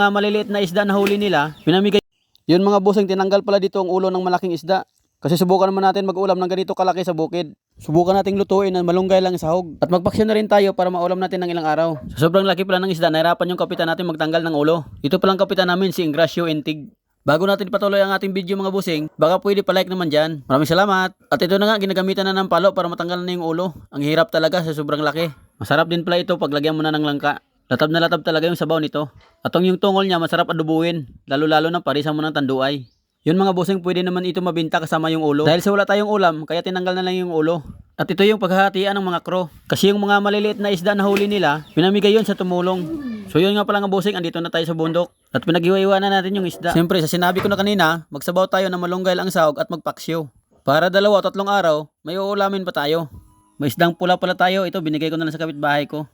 mga maliliit na isda na huli nila, pinamigay. Yun mga busing, tinanggal pala dito ang ulo ng malaking isda. Kasi subukan naman natin mag-ulam ng ganito kalaki sa bukid. Subukan nating lutuin na malunggay lang sa sahog. At magpaksyon na rin tayo para maulam natin ng ilang araw. Sa sobrang laki pala ng isda, nahirapan yung kapitan natin magtanggal ng ulo. Ito palang kapitan namin, si Ingracio Entig. Bago natin patuloy ang ating video mga busing, baka pwede pa-like naman dyan. Maraming salamat. At ito na nga, ginagamitan na ng palo para matanggal na yung ulo. Ang hirap talaga sa sobrang laki. Masarap din pala ito pag lagyan mo na ng langka. Latab na latab talaga yung sabaw nito. Atong yung tungol niya masarap adubuin, lalo-lalo na parisan mo ng tanduay. Yun mga busing pwede naman ito mabinta kasama yung ulo. Dahil sa wala tayong ulam, kaya tinanggal na lang yung ulo. At ito yung paghahatian ng mga crow. Kasi yung mga maliliit na isda na huli nila, pinamigay yun sa tumulong. So yun nga pala nga busing, andito na tayo sa bundok. At pinag-iwa na natin yung isda. Siyempre, sa sinabi ko na kanina, magsabaw tayo na malunggay lang sahog at magpaksyo. Para dalawa o tatlong araw, may uulamin pa tayo. May isdang pula pala tayo. Ito, binigay ko na lang sa kapitbahay ko.